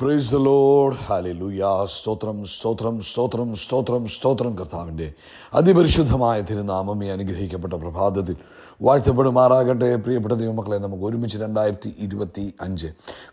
Praise the load ഹാലൂയ സ്തോത്രം സ്തോത്രം സ്തോത്രം സ്തോത്രം സ്തോത്രം. കർത്താവിന്റെ അതിപരിശുദ്ധമായ തിരുനാമം ഈ അനുഗ്രഹിക്കപ്പെട്ട പ്രഭാതത്തിൽ വാഴ്ത്തപ്പെടുമാറാകട്ടെ പ്രിയപ്പെട്ട ദൈവമക്കളെ നമുക്ക് ഒരുമിച്ച് രണ്ടായിരത്തി ഇരുപത്തി അഞ്ച്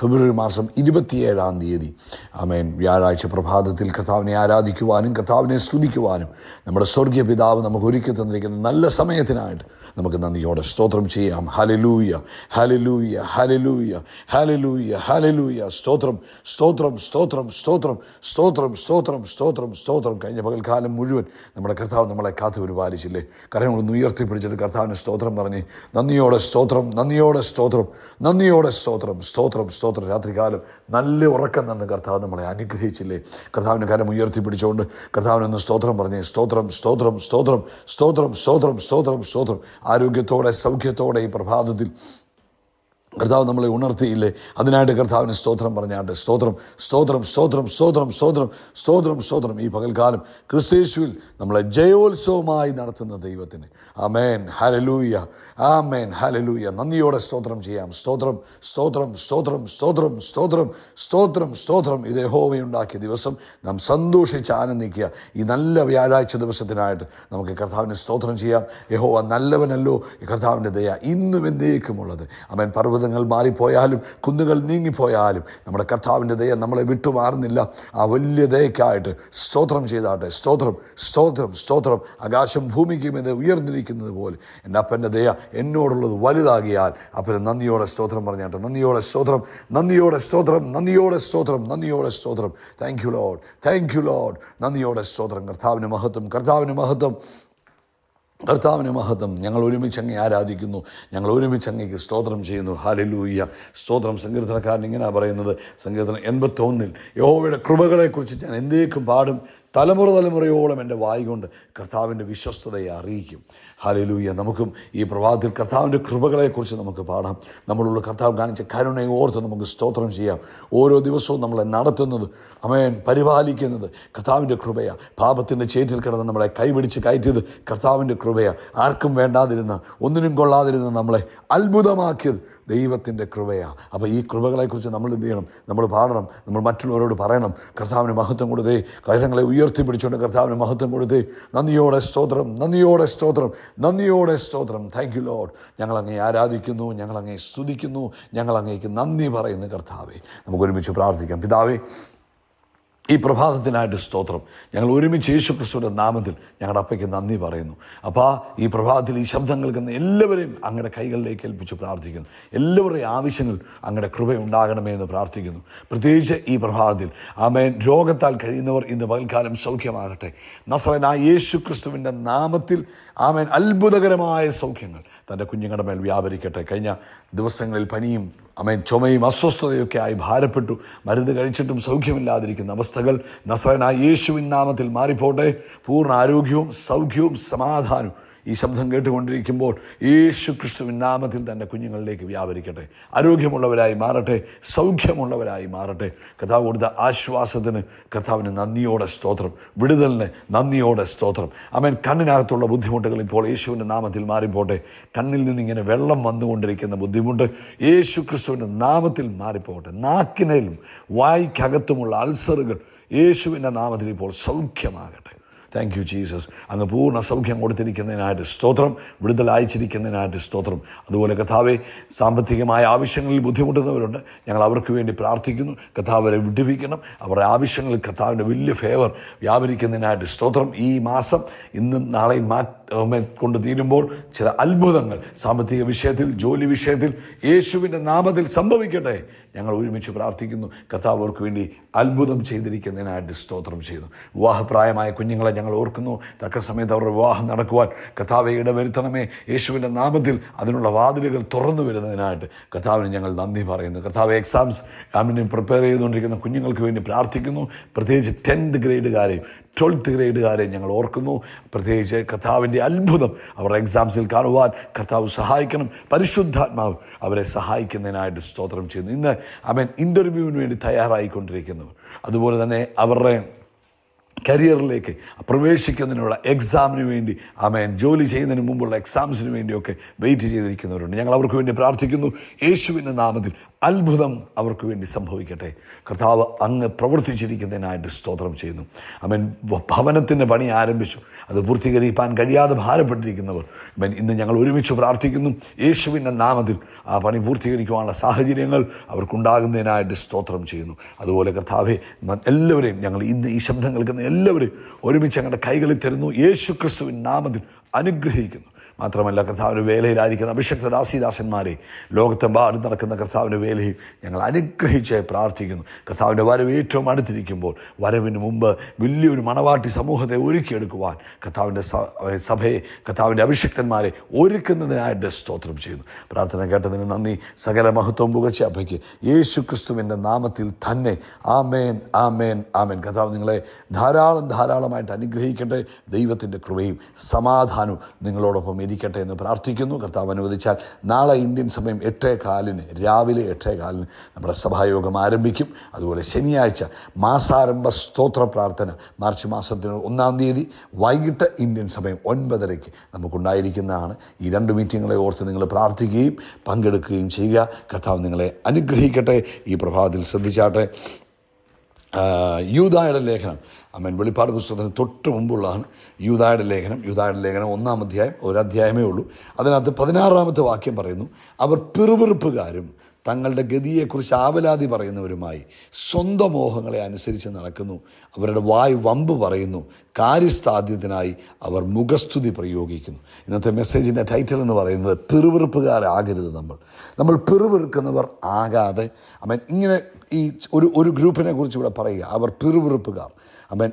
ഫെബ്രുവരി മാസം ഇരുപത്തിയേഴാം തീയതി. ആമേൻ. വ്യാഴാഴ്ച പ്രഭാതത്തിൽ കർത്താവിനെ ആരാധിക്കുവാനും കർത്താവിനെ സ്തുതിക്കുവാനും നമ്മുടെ സ്വർഗീയ പിതാവ് നമുക്ക് ഒരുക്കി തന്നിരിക്കുന്ന നല്ല സമയത്തിനായിട്ട് നമുക്ക് നന്ദിയോടെ സ്തോത്രം ചെയ്യാം. ഹലലൂയ ഹലലൂയ ഹലലൂയ ഹലലൂയ ഹലലൂയ സ്തോത്രം സ്തോത്രം സ്തോത്രം സ്തോത്രം സ്തോത്രം സ്തോത്രം സ്തോത്രം സ്തോത്രം. കഴിഞ്ഞ പകൽക്കാലം മുഴുവൻ നമ്മുടെ കർത്താവ് നമ്മളെ കാത്തു പരിപാലിച്ചില്ലേ കരങ്ങളൊന്ന് ഉയർത്തിപ്പിടിച്ചിട്ട് കർത്താവിന് സ്തോത്രം പറഞ്ഞ് നന്ദിയോടെ സ്തോത്രം നന്ദിയോടെ സ്തോത്രം നന്ദിയോടെ സ്തോത്രം സ്തോത്രം സ്തോത്രം. രാത്രികാലം നല്ല ഉറക്കം തന്ന് കർത്താവ് നമ്മളെ അനുഗ്രഹിച്ചില്ലേ? കർത്താവിന്റെ കരം ഉയർത്തിപ്പിടിച്ചുകൊണ്ട് കർത്താവിനൊന്ന് സ്തോത്രം പറഞ്ഞ് സ്തോത്രം സ്തോത്രം സ്തോത്രം സ്തോത്രം സ്തോത്രം സ്തോത്രം സ്തോത്രം. ആരോഗ്യത്തോടെ സൗഖ്യത്തോടെ ഈ പ്രഭാതത്തിൽ കർത്താവ് നമ്മളെ ഉണർത്തിയില്ലേ അതിനായിട്ട് കർത്താവിന് സ്തോത്രം പറഞ്ഞാട്ട് സ്തോത്രം സ്തോത്രം സ്തോത്രം സ്തോത്രം സ്തോത്രം സ്തോത്രം സ്തോത്രം ഈ പകൽക്കാലം ക്രിസ്തേശുവിൽ നമ്മളെ ജയോത്സവമായി നടത്തുന്ന ദൈവത്തിന് ആമേൻ ഹലലൂയ ആമേൻ ഹലലൂയ നന്ദിയോടെ സ്തോത്രം ചെയ്യാം സ്തോത്രം സ്തോത്രം സ്തോത്രം സ്തോത്രം സ്തോത്രം സ്തോത്രം സ്തോത്രം ഇത് യഹോവയുണ്ടാക്കിയ ദിവസം നാം സന്തോഷിച്ച് ആനന്ദിക്കുക ഈ നല്ല വ്യാഴാഴ്ച ദിവസത്തിനായിട്ട് നമുക്ക് കർത്താവിന് സ്തോത്രം ചെയ്യാം യഹോവ നല്ലവനല്ലോ കർത്താവിന്റെ ദയ ഇന്നും എന്തേക്കുമുള്ളത് അവൻ പർവതങ്ങൾ മാറിപ്പോയാലും കുന്നുകൾ നീങ്ങിപ്പോയാലും നമ്മുടെ കർത്താവിന്റെ ദയ നമ്മളെ വിട്ടുമാറുന്നില്ല. ആ വലിയ ദയക്കായിട്ട് സ്തോത്രം ചെയ്താട്ടെ. സ്തോത്രം സ്തോത്രം സ്തോത്രം. ആകാശം ഭൂമിക്കും മീതെ ഉയർന്നിരിക്കുന്നത് പോലെ. എന്റെ അപ്പന്റെ ദയ എന്നോടുള്ളത് വലുതാകിയാൽ അപ്പന് നന്ദിയോടെ സ്തോത്രം പറഞ്ഞാട്ടെ. നന്ദിയോടെ സ്തോത്രം നന്ദിയോടെ സ്തോത്രം നന്ദിയോടെ സ്തോത്രം നന്ദിയോടെ സ്തോത്രം. Thank you Lord thank you Lord നന്ദിയോടെ സ്തോത്രം. കർത്താവിന് മഹത്വം കർത്താവിന് മഹത്വം. കർത്താവിന് മഹത്വം. ഞങ്ങൾ ഒരുമിച്ച് അങ്ങേ ആരാധിക്കുന്നു. ഞങ്ങൾ ഒരുമിച്ച് അങ്ങേക്ക് സ്തോത്രം ചെയ്യുന്നു. ഹാലലൂയ്യ സ്തോത്രം സങ്കീർത്തനക്കാരൻ ഇങ്ങനെയാണ് പറയുന്നത്. സങ്കീർത്തനം എൺപത്തൊന്നിൽ യഹോവയുടെ കൃപകളെക്കുറിച്ച് ഞാൻ എന്തേക്കും പാടും. തലമുറ തലമുറയോളം എന്റെ വായി കൊണ്ട് കർത്താവിന്റെ വിശ്വസ്തതയെ അറിയിക്കും. ഹാലലൂയ്യ നമുക്കും ഈ പ്രഭാതത്തിൽ കർത്താവിന്റെ കൃപകളെക്കുറിച്ച് നമുക്ക് പാടാം. നമ്മളുള്ള കർത്താവ് കാണിച്ച കരുണയെ ഓർത്ത് നമുക്ക് സ്തോത്രം ചെയ്യാം. ഓരോ ദിവസവും നമ്മളെ നടത്തുന്നത് അമേൻ പരിപാലിക്കുന്നത് കർത്താവിന്റെ കൃപയാണ് പാപത്തിന്റെ ചേറ്റിൽ കിടന്ന് നമ്മളെ കൈപിടിച്ച് കയറ്റിയത് കർത്താവിന്റെ കൃപയാണ് ആർക്കും വേണ്ടാതിരുന്ന ഒന്നിനും കൊള്ളാതിരുന്ന നമ്മളെ അത്ഭുതമാക്കിയത് ദൈവത്തിന്റെ കൃപയാണ് അപ്പോൾ ഈ കൃപകളെക്കുറിച്ച് നമ്മൾ എന്ത് ചെയ്യണം? നമ്മൾ പാടണം. നമ്മൾ മറ്റുള്ളവരോട് പറയണം. കർത്താവിന് മഹത്വം കൊടുത്തേ. കരങ്ങളെ ഉയർത്തിപ്പിടിച്ചുകൊണ്ട് കർത്താവിന് മഹത്വം കൊടുത്തേ. നന്ദിയോടെ സ്തോത്രം നന്ദിയോടെ സ്തോത്രം. നന്ദിയോടെ സ്തോത്രം. താങ്ക് യു ലോഡ് ഞങ്ങൾ അങ്ങേ ആരാധിക്കുന്നു ഞങ്ങൾ അങ്ങേ സ്തുതിക്കുന്നു ഞങ്ങളങ്ങേക്ക് നന്ദി പറയുന്നു കർത്താവേ. നമുക്ക് ഒരുമിച്ച് പ്രാർത്ഥിക്കാം. പിതാവേ ഈ പ്രഭാതത്തിനായിട്ട് സ്തോത്രം. ഞങ്ങൾ ഒരുമിച്ച് യേശു ക്രിസ്തുവിന്റെ നാമത്തിൽ ഞങ്ങളുടെ അപ്പയ്ക്ക് നന്ദി പറയുന്നു. അപ്പോൾ ഈ പ്രഭാതത്തിൽ ഈ ശബ്ദം കേൾക്കുന്ന എല്ലാവരെയും അങ്ങയുടെ കൈകളിലേക്ക് ഏൽപ്പിച്ച് പ്രാർത്ഥിക്കുന്നു. എല്ലാവരുടെയും ആവശ്യങ്ങൾ അങ്ങയുടെ കൃപ ഉണ്ടാകണമേ എന്ന് പ്രാർത്ഥിക്കുന്നു. പ്രത്യേകിച്ച് ഈ പ്രഭാതത്തിൽ. ആമേൻ. രോഗത്താൽ കഴിയുന്നവർ ഇന്ന് പകൽക്കാലം സൗഖ്യമാകട്ടെ. നസ്രനായ യേശു ക്രിസ്തുവിന്റെ നാമത്തിൽ ആമേൻ. അത്ഭുതകരമായ സൗഖ്യങ്ങൾ തന്റെ കുഞ്ഞുങ്ങളുടെ മേൽ വ്യാപരിക്കട്ടെ. കഴിഞ്ഞ ദിവസങ്ങളിൽ പനിയും അമേൻ. ചുമയും അസ്വസ്ഥതയൊക്കെ ആയി ഭാരപ്പെട്ടു. മരുന്ന് കഴിച്ചിട്ടും സൗഖ്യമില്ലാതിരിക്കുന്ന അവസ്ഥകൾ നസറനായ യേശുവിൻ നാമത്തിൽ മാറിപ്പോട്ടെ. പൂർണ ആരോഗ്യവും സൗഖ്യവും സമാധാനവും. ഈ ശബ്ദം കേട്ടുകൊണ്ടിരിക്കുമ്പോൾ യേശു ക്രിസ്തുവിൻ നാമത്തിൽ തന്റെ കുഞ്ഞുങ്ങളിലേക്ക് വ്യാപരിക്കട്ടെ. ആരോഗ്യമുള്ളവരായി മാറട്ടെ സൗഖ്യമുള്ളവരായി മാറട്ടെ. കഥാവ് കൊടുത്ത ആശ്വാസത്തിന് കഥാവിന് നന്ദിയോടെ സ്തോത്രം വിടുതലിന് നന്ദിയോടെ സ്തോത്രം. അവൻ കണ്ണിനകത്തുള്ള ബുദ്ധിമുട്ടുകൾ ഇപ്പോൾ യേശുവിന്റെ നാമത്തിൽ മാറിപ്പോട്ടെ. കണ്ണിൽ നിന്നിങ്ങനെ വെള്ളം വന്നുകൊണ്ടിരിക്കുന്ന ബുദ്ധിമുട്ട് യേശു ക്രിസ്തുവിന്റെ നാമത്തിൽ മാറിപ്പോകട്ടെ നാക്കിനേലും വായിക്കകത്തുമുള്ള അൾസറുകൾ യേശുവിന്റെ നാമത്തിൽ ഇപ്പോൾ സൗഖ്യമാകട്ടെ. താങ്ക് യു ജീസസ് അങ്ങ് പൂർണ സൗഖ്യം കൊടുത്തിരിക്കുന്നതിനായിട്ട് സ്തോത്രം വിടുതൽ അയച്ചിരിക്കുന്നതിനായിട്ട് സ്തോത്രം. അതുപോലെ കഥാവെ സാമ്പത്തികമായ ആവശ്യങ്ങളിൽ ബുദ്ധിമുട്ടുന്നവരുണ്ട്. ഞങ്ങൾ അവർക്ക് വേണ്ടി പ്രാർത്ഥിക്കുന്നു. കഥാവരെ വിടുവിക്കണം. അവരുടെ ആവശ്യങ്ങളിൽ കഥാവിന്റെ വലിയ ഫേവർ വ്യാപരിക്കുന്നതിനായിട്ട് സ്തോത്രം. ഈ മാസം ഇന്നും നാളെയും മാ കൊണ്ട് തീരുമ്പോൾ ചില അത്ഭുതങ്ങൾ. സാമ്പത്തിക വിഷയത്തിൽ ജോലി വിഷയത്തിൽ യേശുവിന്റെ നാമത്തിൽ സംഭവിക്കട്ടെ. ഞങ്ങൾ ഒരുമിച്ച് പ്രാർത്ഥിക്കുന്നു. കർത്താവ് അവർക്ക് വേണ്ടി അത്ഭുതം ചെയ്തിരിക്കുന്നതിനായിട്ട് സ്തോത്രം ചെയ്യുന്നു. വിവാഹപ്രായമായ കുഞ്ഞുങ്ങളെ ഞങ്ങൾ ഓർക്കുന്നു. തക്ക സമയത്ത് അവരുടെ വിവാഹം നടക്കുവാൻ കഥാവെ ഇടവരുത്തണമേ. യേശുവിന്റെ നാമത്തിൽ അതിനുള്ള വാതിലുകൾ തുറന്നു വരുന്നതിനായിട്ട് കഥാവിന് ഞങ്ങൾ നന്ദി പറയുന്നു. കഥാവ് എക്സാംസ് ഗവൺമെന്റിന് പ്രിപ്പയർ ചെയ്തുകൊണ്ടിരിക്കുന്ന കുഞ്ഞുങ്ങൾക്ക് വേണ്ടി പ്രാർത്ഥിക്കുന്നു. പ്രത്യേകിച്ച് ടെൻത്ത് ഗ്രേഡുകാരെയും ട്വൽത്ത് ഗ്രേഡുകാരെ ഞങ്ങൾ ഓർക്കുന്നു. പ്രത്യേകിച്ച് കർത്താവിന്റെ അത്ഭുതം അവരുടെ എക്സാംസിൽ കാണുവാൻ കർത്താവ് സഹായിക്കണം. പരിശുദ്ധാത്മാവ് അവരെ സഹായിക്കുന്നതിനായിട്ട് സ്തോത്രം ചെയ്യുന്നു. ഇന്ന് അവൻ ഇന്റർവ്യൂവിന് വേണ്ടി തയ്യാറായിക്കൊണ്ടിരിക്കുന്നവർ അതുപോലെ തന്നെ അവരുടെ കരിയറിലേക്ക് പ്രവേശിക്കുന്നതിനുള്ള എക്സാമിന് വേണ്ടി ആമേൻ ജോലി ചെയ്യുന്നതിന് മുമ്പുള്ള എക്സാംസിന് വേണ്ടിയൊക്കെ വെയിറ്റ് ചെയ്തിരിക്കുന്നവരുണ്ട്. ഞങ്ങൾ അവർക്ക് വേണ്ടി പ്രാർത്ഥിക്കുന്നു. യേശുവിന്റെ നാമത്തിൽ അത്ഭുതം അവർക്ക് വേണ്ടി സംഭവിക്കട്ടെ. കർത്താവ് അങ്ങ് പ്രവർത്തിച്ചിരിക്കുന്നതിനായിട്ട് സ്തോത്രം ചെയ്യുന്നു. അവൻ ഭവനത്തിന്റെ പണി ആരംഭിച്ചു. അത് പൂർത്തീകരിക്കാൻ കഴിയാതെ ഭാരപ്പെട്ടിരിക്കുന്നവർ. അവൻ ഇന്ന് ഞങ്ങൾ ഒരുമിച്ച് പ്രാർത്ഥിക്കുന്നു. യേശുവിന്റെ നാമത്തിൽ ആ പണി പൂർത്തീകരിക്കുവാനുള്ള സാഹചര്യങ്ങൾ അവർക്കുണ്ടാകുന്നതിനായിട്ട് സ്തോത്രം ചെയ്യുന്നു. അതുപോലെ കർത്താവെ എല്ലാവരെയും ഞങ്ങൾ ഇന്ന് ഈ ശബ്ദം കേൾക്കുന്ന എല്ലാവരെയും ഒരുമിച്ച് ഞങ്ങളുടെ കൈകളിൽ തരുന്നു. യേശു ക്രിസ്തുവിൻ നാമത്തിൽ അനുഗ്രഹിക്കുന്നു. മാത്രമല്ല കർത്താവിന്റെ വേലയിലായിരിക്കുന്ന അഭിഷക്ത ദാസിദാസന്മാരെ ലോകത്തെമ്പാടും നടക്കുന്ന കർത്താവിന്റെ വേലയിൽ ഞങ്ങൾ അനുഗ്രഹിച്ച് പ്രാർത്ഥിക്കുന്നു. കർത്താവിന്റെ വരവ് ഏറ്റവും അടുത്തിരിക്കുമ്പോൾ വരവിന് മുമ്പ് വലിയൊരു മണവാട്ടി സമൂഹത്തെ ഒരുക്കിയെടുക്കുവാൻ കർത്താവിന്റെ സഭയെ കർത്താവിന്റെ അഭിഷക്തന്മാരെ ഒരുക്കുന്നതിനായിട്ട് സ്തോത്രം ചെയ്യുന്നു. പ്രാർത്ഥന കേട്ടതിന് നന്ദി. സകല മഹത്വം പുകച്ച അഭയ്ക്ക്. യേശു ക്രിസ്തുവിന്റെ നാമത്തിൽ തന്നെ ആമേൻ ആമേൻ ആമേൻ. കർത്താവ് നിങ്ങളെ ധാരാളം ധാരാളമായിട്ട് അനുഗ്രഹിക്കട്ടെ. ദൈവത്തിന്റെ കൃപയും സമാധാനവും നിങ്ങളോടൊപ്പം ഇരിക്കട്ടെ എന്ന് പ്രാർത്ഥിക്കുന്നു. കർത്താവ് അനുവദിച്ചാൽ നാളെ ഇന്ത്യൻ സമയം എട്ടേ കാലിന് രാവിലെ എട്ടേ കാലിന് നമ്മുടെ സഭായോഗം ആരംഭിക്കും. അതുപോലെ ശനിയാഴ്ച മാസാരംഭ സ്തോത്ര പ്രാർത്ഥന മാർച്ച് മാസത്തിന് ഒന്നാം തീയതി വൈകിട്ട് ഇന്ത്യൻ സമയം ഒൻപതരയ്ക്ക് നമുക്കുണ്ടായിരിക്കുന്നതാണ്. ഈ രണ്ട് മീറ്റിങ്ങുകളെ ഓർത്ത് നിങ്ങൾ പ്രാർത്ഥിക്കുകയും പങ്കെടുക്കുകയും ചെയ്യുക. കർത്താവ് നിങ്ങളെ അനുഗ്രഹിക്കട്ടെ. ഈ പ്രഭാതത്തിൽ ശ്രദ്ധിച്ചാട്ടെ. ആ, യൂദായുടെ ലേഖനം. അമ്മൻ വെളിപ്പാട് പുസ്തകത്തിന് തൊട്ട് മുമ്പുള്ളതാണ് യൂതായുടെ ലേഖനം. യൂതായുടെ ലേഖനം ഒന്നാം അധ്യായം ഒരു അധ്യായമേ ഉള്ളൂ. അതിനകത്ത് പതിനാറാമത്തെ വാക്യം പറയുന്നു. അവർ പിറുപിറുപ്പുകാരും തങ്ങളുടെ ഗതിയെക്കുറിച്ച് ആവലാതി പറയുന്നവരുമായി സ്വന്തം മോഹങ്ങളെ അനുസരിച്ച് നടക്കുന്നു. അവരുടെ വായ് വമ്പ് പറയുന്നു. കാര്യസ്ഥാദ്യത്തിനായി അവർ മുഖസ്തുതി പ്രയോഗിക്കുന്നു. ഇന്നത്തെ മെസ്സേജിന്റെ ടൈറ്റിൽ എന്ന് പറയുന്നത് പിറുവിറുപ്പുകാരാകരുത് നമ്മൾ. നമ്മൾ പിറുവിറുക്കുന്നവർ ആകാതെ അമ്മൻ ഇങ്ങനെ ഈ ഒരു ഒരു ഗ്രൂപ്പിനെ കുറിച്ച് ഇവിടെ പറയുക. അവർ പിറുവിറുപ്പുകാർ അമ്മൻ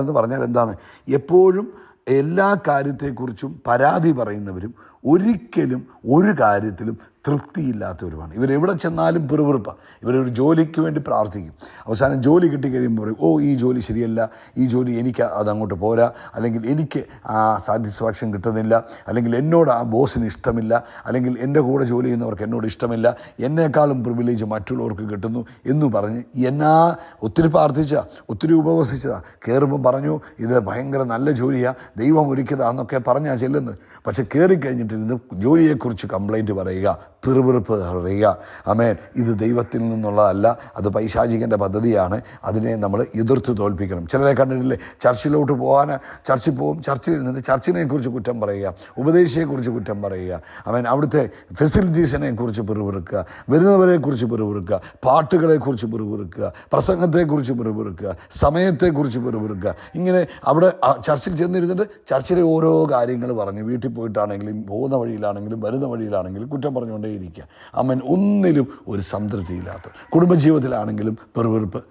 എന്ന് പറഞ്ഞാൽ എന്താണ്? എപ്പോഴും എല്ലാ കാര്യത്തെക്കുറിച്ചും പരാതി പറയുന്നവരും ഒരിക്കലും ഒരു കാര്യത്തിലും തൃപ്തിയില്ലാത്തവരുമാണ് ഇവരെവിടെ ചെന്നാലും പിറുപിറുപ്പാണ് ഇവരൊരു ജോലിക്ക് വേണ്ടി പ്രാർത്ഥിക്കും. അവസാനം ജോലി കിട്ടിക്കഴിയുമ്പോൾ പറയും ഓ ഈ ജോലി ശരിയല്ല. ഈ ജോലി എനിക്ക് അതങ്ങോട്ട് പോരാ. അല്ലെങ്കിൽ എനിക്ക് ആ സാറ്റിസ്ഫാക്ഷൻ കിട്ടുന്നില്ല. അല്ലെങ്കിൽ എന്നോട് ആ ബോസിന് ഇഷ്ടമില്ല. അല്ലെങ്കിൽ എന്റെ കൂടെ ജോലി ചെയ്യുന്നവർക്ക് എന്നോട് ഇഷ്ടമില്ല. എന്നേക്കാളും പ്രിവിലേജ് മറ്റുള്ളവർക്ക് കിട്ടുന്നു. എന്ന് പറഞ്ഞ് എന്നാ ഒത്തിരി പ്രാർത്ഥിച്ച ഒത്തിരി ഉപവസിച്ചതാണ് കയറുമ്പോൾ പറഞ്ഞു ഇത് ഭയങ്കര നല്ല ജോലിയാണ് ദൈവം ഒരുക്കിയതാന്നൊക്കെ പറഞ്ഞാൽ ചെല്ലുന്നത്. പക്ഷെ കയറിക്കഴിഞ്ഞിട്ടിരുന്ന് ജോലിയെക്കുറിച്ച് കംപ്ലൈന്റ് പറയുക പിറുപിറുപ്പ് പറയുക. അമേൻ ഇത് ദൈവത്തിൽ നിന്നുള്ളതല്ല അത് പൈശാചികന്റെ പദ്ധതിയാണ്. അതിനെ നമ്മൾ എതിർത്ത് തോൽപ്പിക്കണം. ചിലരെ കണ്ടിട്ടില്ലേ? ചർച്ചിലോട്ട് പോകാൻ ചർച്ചിൽ പോകും ചർച്ചിൽ നിന്ന് ചർച്ചിനെക്കുറിച്ച് കുറ്റം പറയുക ഉപദേശിയെക്കുറിച്ച് കുറ്റം പറയുക. അവൻ അവിടുത്തെ ഫെസിലിറ്റീസിനെ കുറിച്ച് പിറുപിറുക്കുക വരുന്നവരെക്കുറിച്ച് പിറുപിറുക്കുക പാട്ടുകളെക്കുറിച്ച് പിറുപിറുക്കുക പ്രസംഗത്തെക്കുറിച്ച് പിറുപിറുക്കുക സമയത്തെക്കുറിച്ച് പിറുപിറുക്കുക. ഇങ്ങനെ അവിടെ ചർച്ചിൽ ചെന്നിരുന്നിട്ട് ചർച്ചിലെ ഓരോ കാര്യങ്ങൾ പറഞ്ഞ് വീട്ടിൽ പോയിട്ടാണെങ്കിലും പോകുന്ന വഴിയിലാണെങ്കിലും വരുന്ന വഴിയിലാണെങ്കിലും കുറ്റം പറഞ്ഞുകൊണ്ടേയിരിക്കുക. അമ്മൻ ഒന്നിലും ഒരു സംതൃപ്തിയില്ലാത്ത കുടുംബജീവിതത്തിലാണെങ്കിലും പെറുപെറുപ്പ്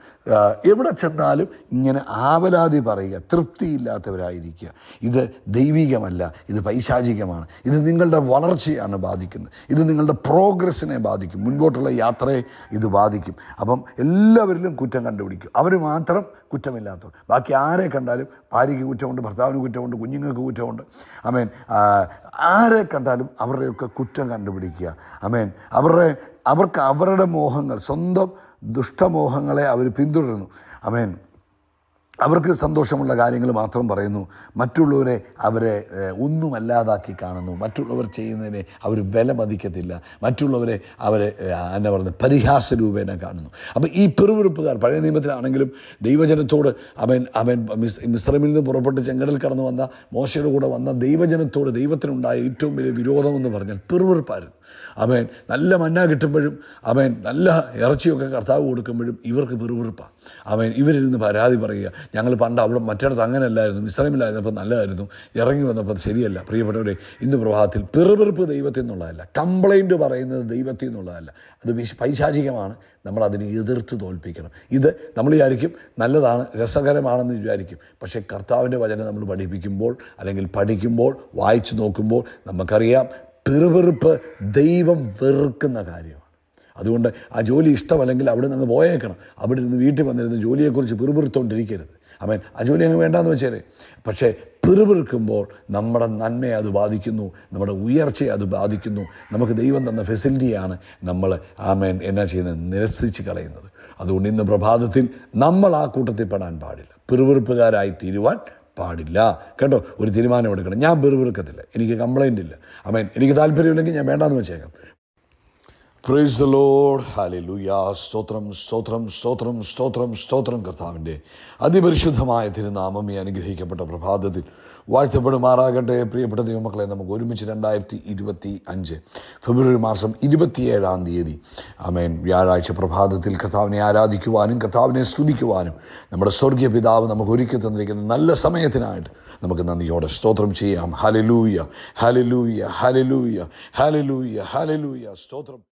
എവിടെ ചെന്നാലും ഇങ്ങനെ ആവലാതി പറയുക തൃപ്തിയില്ലാത്തവരായിരിക്കുക. ഇത് ദൈവികമല്ല ഇത് പൈശാചികമാണ്. ഇത് നിങ്ങളുടെ വളർച്ചയാണ് ബാധിക്കുന്നത്. ഇത് നിങ്ങളുടെ പ്രോഗ്രസ്സിനെ ബാധിക്കും. മുൻപോട്ടുള്ള യാത്രയെ ഇത് ബാധിക്കും. അപ്പം എല്ലാവരിലും കുറ്റം കണ്ടുപിടിക്കും. അവർ മാത്രം കുറ്റമില്ലാത്തവർ. ബാക്കി ആരെ കണ്ടാലും ഭാര്യയ്ക്ക് കുറ്റമുണ്ട് ഭർത്താവിന് കുറ്റമുണ്ട് കുഞ്ഞുങ്ങൾക്ക് കുറ്റമുണ്ട്. അമേൻ ആരെ കണ്ടാലും അവരുടെയൊക്കെ കുറ്റം കണ്ടുപിടിക്കുക. അമേൻ അവരുടെ അവർക്ക് അവരുടെ മോഹങ്ങൾ സ്വന്തം ദുഷ്ടമോഹങ്ങളെ അവർ പിന്തുടരുന്നു. അമേൻ അവർക്ക് സന്തോഷമുള്ള കാര്യങ്ങൾ മാത്രം പറയുന്നു. മറ്റുള്ളവരെ അവരെ ഒന്നുമല്ലാതാക്കി കാണുന്നു. മറ്റുള്ളവർ ചെയ്യുന്നതിനെ അവർ വില മതിക്കത്തില്ല. മറ്റുള്ളവരെ അവരെ എന്നാ പറയുന്നത് പരിഹാസ രൂപേണ കാണുന്നു. അപ്പം ഈ പെറുവിറുപ്പുകാർ പഴയ നിയമത്തിലാണെങ്കിലും ദൈവജനത്തോട് അവൻ അവൻ മിസ് മിസ്രമിൽ നിന്ന് പുറപ്പെട്ട് ചെങ്കടൽ കടന്നു വന്ന മോശയുടെ കൂടെ വന്ന ദൈവജനത്തോട് ദൈവത്തിനുണ്ടായ ഏറ്റവും വലിയ വിരോധമെന്ന് പറഞ്ഞാൽ പെറുവിറുപ്പായിരുന്നു അവൻ നല്ല മന്ന കിട്ടുമ്പോഴും അവൻ നല്ല ഇറച്ചിയൊക്കെ കർത്താവ് കൊടുക്കുമ്പോഴും ഇവർക്ക് പെറുവിറുപ്പാണ് അവൻ ഇവരിരുന്ന് പരാതി പറയുക. ഞങ്ങൾ പണ്ട് അവിടെ മറ്റിടത്ത് അങ്ങനെയല്ലായിരുന്നു. മിശ്രമില്ലായിരുന്നപ്പോൾ നല്ലതായിരുന്നു. ഇറങ്ങി വന്നപ്പോൾ ശരിയല്ല. പ്രിയപ്പെട്ടവരെ ഇന്ന് പ്രഭാതത്തിൽ പിറുപിറുപ്പ് ദൈവത്തിൽ നിന്നുള്ളതല്ല. കംപ്ലൈന്റ് പറയുന്നത് ദൈവത്തിൽ നിന്നുള്ളതല്ല. അത് വിശ് പൈശാചികമാണ്. നമ്മൾ അതിനെ എതിർത്ത് തോൽപ്പിക്കണം. ഇത് നമ്മൾ വിചാരിക്കും നല്ലതാണ് രസകരമാണെന്ന് വിചാരിക്കും. പക്ഷേ കർത്താവിന്റെ വചനം നമ്മൾ പഠിപ്പിക്കുമ്പോൾ അല്ലെങ്കിൽ പഠിക്കുമ്പോൾ വായിച്ചു നോക്കുമ്പോൾ നമുക്കറിയാം പിറുപിറുപ്പ് ദൈവം വെറുക്കുന്ന കാര്യമാണ്. അതുകൊണ്ട് ആ ജോലി ഇഷ്ടമല്ലെങ്കിൽ അവിടെ നിന്ന് പോയേക്കണം. അവിടെ നിന്ന് വീട്ടിൽ വന്നിരുന്ന് ജോലിയെക്കുറിച്ച് പിറുപിറുത്തോണ്ടിരിക്കരുത്. അവൻ ആ ജോലി അങ്ങ് വേണ്ടാന്ന് വെച്ചേരെ. പക്ഷേ പിറുപിറുക്കുമ്പോൾ നമ്മുടെ നന്മയെ അത് ബാധിക്കുന്നു. നമ്മുടെ ഉയർച്ചയെ അത് ബാധിക്കുന്നു. നമുക്ക് ദൈവം തന്ന ഫെസിലിറ്റിയാണ് നമ്മൾ ആമേൻ എന്നാ ചെയ്യുന്നത്? നിരസിച്ച് കളയുന്നത്. അതുകൊണ്ട് ഇന്ന് പ്രഭാതത്തിൽ നമ്മൾ ആ കൂട്ടത്തിൽ പെടാൻ പാടില്ല. പിറുപിറുപ്പുകാരായി തീരുവാൻ പാടില്ല. കേട്ടോ? ഒരു തീരുമാനം എടുക്കണം. ഞാൻ പിറുപിറുക്കത്തില്ല. എനിക്ക് കംപ്ലൈന്റ് ഇല്ല. അമേൻ എനിക്ക് താല്പര്യമില്ലെങ്കിൽ ഞാൻ വേണ്ടാന്ന് വെച്ചേക്കാം. പ്രൈസ് ദ ലോഡ് ഹാലലൂയ സ്തോത്രം സ്തോത്രം സ്തോത്രം സ്തോത്രം സ്തോത്രം. കർത്താവിന്റെ അതിപരിശുദ്ധമായ തിരുനാമം ഈ അനുഗ്രഹിക്കപ്പെട്ട പ്രഭാതത്തിൽ വാഴ്ത്തപ്പെടുമാറാകട്ടെ. പ്രിയപ്പെട്ട ദൈവമക്കളെ നമുക്ക് ഒരുമിച്ച് രണ്ടായിരത്തി ഇരുപത്തി അഞ്ച് ഫെബ്രുവരി മാസം ഇരുപത്തിയേഴാം തീയതി. അമേൻ വ്യാഴാഴ്ച പ്രഭാതത്തിൽ കർത്താവിനെ ആരാധിക്കുവാനും കർത്താവിനെ സ്തുതിക്കുവാനും നമ്മുടെ സ്വർഗീയ പിതാവ് നമുക്ക് ഒരുക്കി തന്നിരിക്കുന്ന നല്ല സമയത്തിനായിട്ട് നമുക്ക് നന്ദിയോടെ സ്തോത്രം ചെയ്യാം. ഹലലൂയ ഹലലൂയ ഹലലൂയ ഹലലൂയ ഹലലൂയ സ്തോത്രം.